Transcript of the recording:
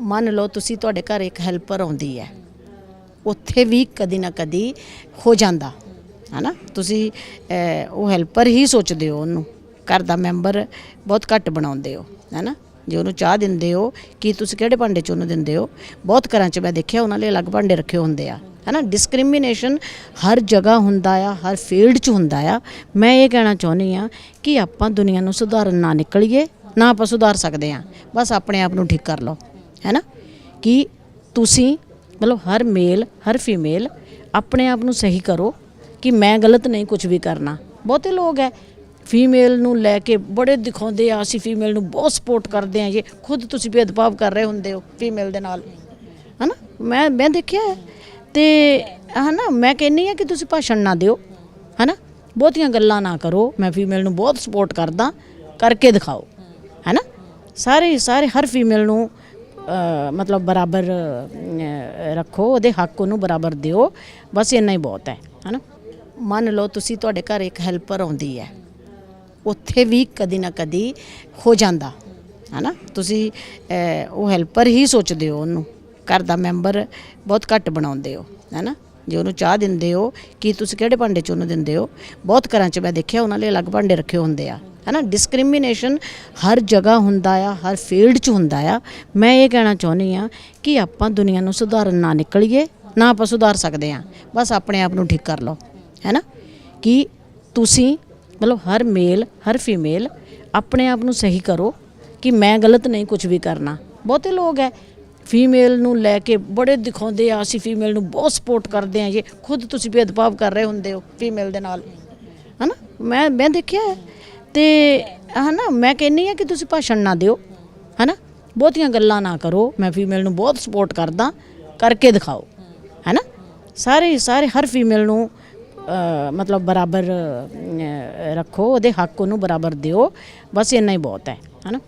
ਮੰਨ ਲਓ ਤੁਸੀਂ ਤੁਹਾਡੇ ਘਰ ਇੱਕ ਹੈਲਪਰ ਆਉਂਦੀ ਹੈ, ਉੱਥੇ ਵੀ ਕਦੀ ਨਾ ਕਦੀ ਹੋ ਜਾਂਦਾ, ਹਨਾ? ਤੁਸੀਂ ਉਹ ਹੈਲਪਰ ਹੀ ਸੋਚਦੇ ਹੋ ਉਹਨੂੰ, ਘਰ ਦਾ ਮੈਂਬਰ ਬਹੁਤ ਘੱਟ ਬਣਾਉਂਦੇ ਹੋ, ਹੈਨਾ? ਜੇ ਉਹਨੂੰ ਚਾਹ ਦਿੰਦੇ ਹੋ, ਕਿ ਤੁਸੀਂ ਕਿਹੜੇ ਭਾਂਡੇ 'ਚ ਉਹਨੂੰ ਦਿੰਦੇ ਹੋ? ਬਹੁਤ ਘਰਾਂ 'ਚ ਮੈਂ ਦੇਖਿਆ ਉਹਨਾਂ ਲਈ ਅਲੱਗ ਭਾਂਡੇ ਰੱਖੇ ਹੁੰਦੇ ਆ, ਹੈਨਾ? ਡਿਸਕ੍ਰਿਮੀਨੇਸ਼ਨ ਹਰ ਜਗ੍ਹਾ ਹੁੰਦਾ ਆ, ਹਰ ਫੀਲਡ 'ਚ ਹੁੰਦਾ ਆ। ਮੈਂ ਇਹ ਕਹਿਣਾ ਚਾਹੁੰਦੀ ਆ ਕਿ ਆਪਾਂ ਦੁਨੀਆ ਨੂੰ ਸੁਧਾਰਨ ਨਾ ਨਿਕਲੀਏ, ਨਾ ਆਪਾਂ ਸੁਧਾਰ ਸਕਦੇ ਆ ਬਸ ਆਪਣੇ ਆਪ ਨੂੰ ਠੀਕ ਕਰ ਲਓ। ਹੈ ਨਾ ਕਿ ਤੁਸੀਂ ਮਤਲਬ ਹਰ ਮੇਲ ਹਰ ਫੀਮੇਲ ਆਪਣੇ ਆਪ ਨੂੰ ਸਹੀ ਕਰੋ ਕਿ ਮੈਂ ਗਲਤ ਨਹੀਂ ਕੁਝ ਵੀ ਕਰਨਾ। ਬਹੁਤੇ ਲੋਕ ਹੈ ਫੀਮੇਲ ਨੂੰ ਲੈ ਕੇ ਬੜੇ ਦਿਖਾਉਂਦੇ ਆ, ਅਸੀਂ ਫੀਮੇਲ ਨੂੰ ਬਹੁਤ ਸਪੋਰਟ ਕਰਦੇ ਆ ਜੇ ਖੁਦ ਤੁਸੀਂ ਭੇਦਭਾਵ ਕਰ ਰਹੇ ਹੁੰਦੇ ਹੋ ਫੀਮੇਲ ਦੇ ਨਾਲ। ਹਨਾ? ਮੈਂ ਮੈਂ ਦੇਖਿਆ ਹੈ। ਤੇ ਹਨਾ, ਮੈਂ ਕਹਿੰਨੀ ਆ ਕਿ ਤੁਸੀਂ ਭਾਸ਼ਣ ਨਾ ਦਿਓ, ਹਨਾ? ਬਹੁਤੀਆਂ ਗੱਲਾਂ ਨਾ ਕਰੋ, ਮੈਂ ਫੀਮੇਲ ਨੂੰ ਬਹੁਤ ਸਪੋਰਟ ਕਰਦਾ, ਕਰਕੇ ਦਿਖਾਓ, ਹੈਨਾ? ਸਾਰੇ ਸਾਰੇ, ਹਰ ਫੀਮੇਲ ਨੂੰ ਮਤਲਬ ਬਰਾਬਰ ਰੱਖੋ, ਉਹਦੇ ਹੱਕ ਉਹਨੂੰ ਬਰਾਬਰ ਦਿਓ। ਬਸ ਇੰਨਾ ਹੀ ਬਹੁਤ ਹੈ, ਹੈਨਾ? ਮੰਨ ਲਓ ਤੁਸੀਂ ਤੁਹਾਡੇ ਘਰ ਇੱਕ ਹੈਲਪਰ ਆਉਂਦੀ ਹੈ। ਉੱਥੇ ਵੀ ਕਦੀ ਨਾ ਕਦੀ ਹੋ ਜਾਂਦਾ, ਹੈਨਾ? ਤੁਸੀਂ ਉਹ ਹੈਲਪਰ ਹੀ ਸੋਚਦੇ ਹੋ ਉਹਨੂੰ। ਘਰ ਦਾ ਮੈਂਬਰ ਬਹੁਤ ਘੱਟ ਬਣਾਉਂਦੇ ਹੋ, ਹੈਨਾ? ਜੇ ਉਹਨੂੰ ਚਾਹ ਦਿੰਦੇ ਹੋ, ਕਿ ਤੁਸੀਂ ਕਿਹੜੇ ਭਾਂਡੇ 'ਚ ਉਹਨੂੰ ਦਿੰਦੇ ਹੋ? ਬਹੁਤ ਘਰਾਂ 'ਚ ਮੈਂ ਦੇਖਿਆ, ਉਹਨਾਂ ਲਈ ਅਲੱਗ ਭਾਂਡੇ ਰੱਖੇ ਹੁੰਦੇ ਆ। ਹੈਨਾ ਡਿਸਕ੍ਰਿਮੀਨੇਸ਼ਨ ਹਰ ਜਗ੍ਹਾ ਹੁੰਦਾ ਆ, ਹਰ ਫੀਲਡ 'ਚ ਹੁੰਦਾ ਆ। ਮੈਂ ਇਹ ਕਹਿਣਾ ਚਾਹੁੰਦੀ ਆ ਕਿ ਆਪਾਂ ਦੁਨੀਆ ਨੂੰ ਸੁਧਾਰਨ ਨਾ ਨਿਕਲੀਏ, ਨਾ ਆਪਾਂ ਸੁਧਾਰ ਸਕਦੇ ਆ ਬਸ ਆਪਣੇ ਆਪ ਨੂੰ ਠੀਕ ਕਰ ਲਓ ਹੈਨਾ ਕਿ ਤੁਸੀਂ, ਮਤਲਬ ਹਰ ਮੇਲ ਹਰ ਫੀਮੇਲ ਆਪਣੇ ਆਪ ਨੂੰ ਸਹੀ ਕਰੋ ਕਿ ਮੈਂ ਗਲਤ ਨਹੀਂ ਕੁਝ ਵੀ ਕਰਨਾ। ਬਹੁਤੇ ਲੋਕ ਹੈ ਫੀਮੇਲ ਨੂੰ ਲੈ ਕੇ ਬੜੇ ਦਿਖਾਉਂਦੇ ਆ, ਅਸੀਂ ਫੀਮੇਲ ਨੂੰ ਬਹੁਤ ਸਪੋਰਟ ਕਰਦੇ ਆ ਜੇ ਖੁਦ ਤੁਸੀਂ ਭੇਦਭਾਵ ਕਰ ਰਹੇ ਹੁੰਦੇ ਹੋ ਫੀਮੇਲ ਦੇ ਨਾਲ ਹਨਾ ਮੈਂ ਮੈਂ ਦੇਖਿਆ ਹੈ। ਤੇ ਹਨਾ, ਮੈਂ ਕਹਿੰਨੀ ਆ ਕਿ ਤੁਸੀਂ ਭਾਸ਼ਣ ਨਾ ਦਿਓ, ਹਨਾ? ਬਹੁਤੀਆਂ ਗੱਲਾਂ ਨਾ ਕਰੋ, ਮੈਂ ਫੀਮੇਲ ਨੂੰ ਬਹੁਤ ਸਪੋਰਟ ਕਰਦਾ, ਕਰਕੇ ਦਿਖਾਓ, ਹੈਨਾ? ਸਾਰੇ ਸਾਰੇ, ਹਰ ਫੀਮੇਲ ਨੂੰ ਮਤਲਬ ਬਰਾਬਰ ਰੱਖੋ, ਉਹਦੇ ਹੱਕ ਉਹਨੂੰ ਬਰਾਬਰ ਦਿਓ, ਬਸ ਇੰਨਾ ਹੀ ਬਹੁਤ ਹੈ, ਹੈਨਾ?